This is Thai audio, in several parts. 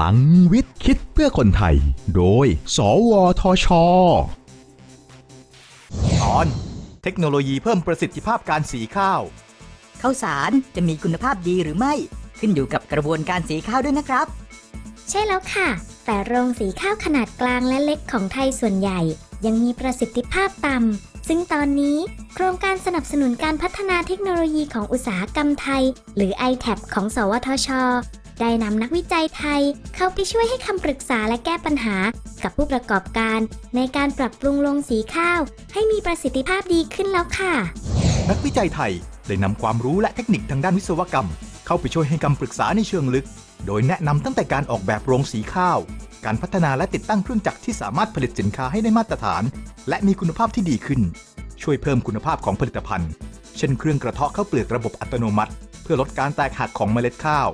ลังวิทย์คิดเพื่อคนไทย โดย สวทช ตอน เทคโนโลยีเพิ่มประสิทธิภาพการสีข้าว ข้าวสารจะมีคุณภาพดีหรือไม่ ขึ้นอยู่กับกระบวนการสีข้าวด้วยนะครับ ใช่แล้วค่ะ แต่โรงสีข้าวขนาดกลางและเล็กของไทยส่วนใหญ่ ยังมีประสิทธิภาพต่ำซึ่งตอนนี้โครงการสนับสนุนการพัฒนาเทคโนโลยีของอุตสาหกรรมไทย หรือ iTab ของ สวทช ได้นำนักวิจัยไทย เข้าไปช่วยให้คำปรึกษาและแก้ปัญหา กับผู้ประกอบการในการปรับปรุงโรงสีข้าว ให้มีประสิทธิภาพดีขึ้นแล้วค่ะ นักวิจัยไทยได้นำความรู้และเทคนิคทางด้านวิศวกรรม เข้าไปช่วยให้คำปรึกษาในเชิงลึก โดยแนะนำตั้งแต่การออกแบบโรงสีข้าว การพัฒนาและติดตั้งเครื่องจักรที่สามารถผลิตสินค้าให้ได้มาตรฐาน และมีคุณภาพที่ดีขึ้น ช่วยเพิ่มคุณภาพของผลิตภัณฑ์ เช่นเครื่องกระเทาะข้าวเปลือกระบบอัตโนมัติ เพื่อลดการแตกหักของเมล็ดข้าว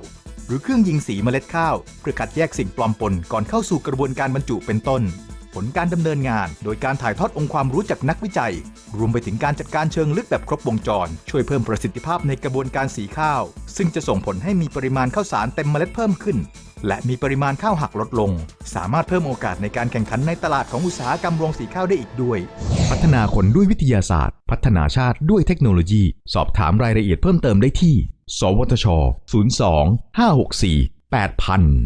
หรือเครื่องยิงสีเมล็ดข้าว เพื่อคัดแยกสิ่งปลอมปนก่อนเข้าสู่กระบวนการบรรจุเป็นต้น ผลการดำเนินงาน โดยการถ่ายทอดองค์ความรู้จากนักวิจัย รวมไปถึงการจัดการเชิงลึกแบบครบวงจร ช่วยเพิ่มประสิทธิภาพในกระบวนการสีข้าว ซึ่งจะส่งผลให้มีปริมาณข้าวสารเต็มเมล็ดเพิ่มขึ้น และมีปริมาณข้าวหักลดลง สามารถเพิ่มโอกาสในการแข่งขันในตลาดของอุตสาหกรรมโรงสีข้าวได้อีกด้วย พัฒนาคนด้วยวิทยาศาสตร์ พัฒนาชาติด้วยเทคโนโลยี สอบถามรายละเอียดเพิ่มเติมได้ที่ สวทช 02 564 8000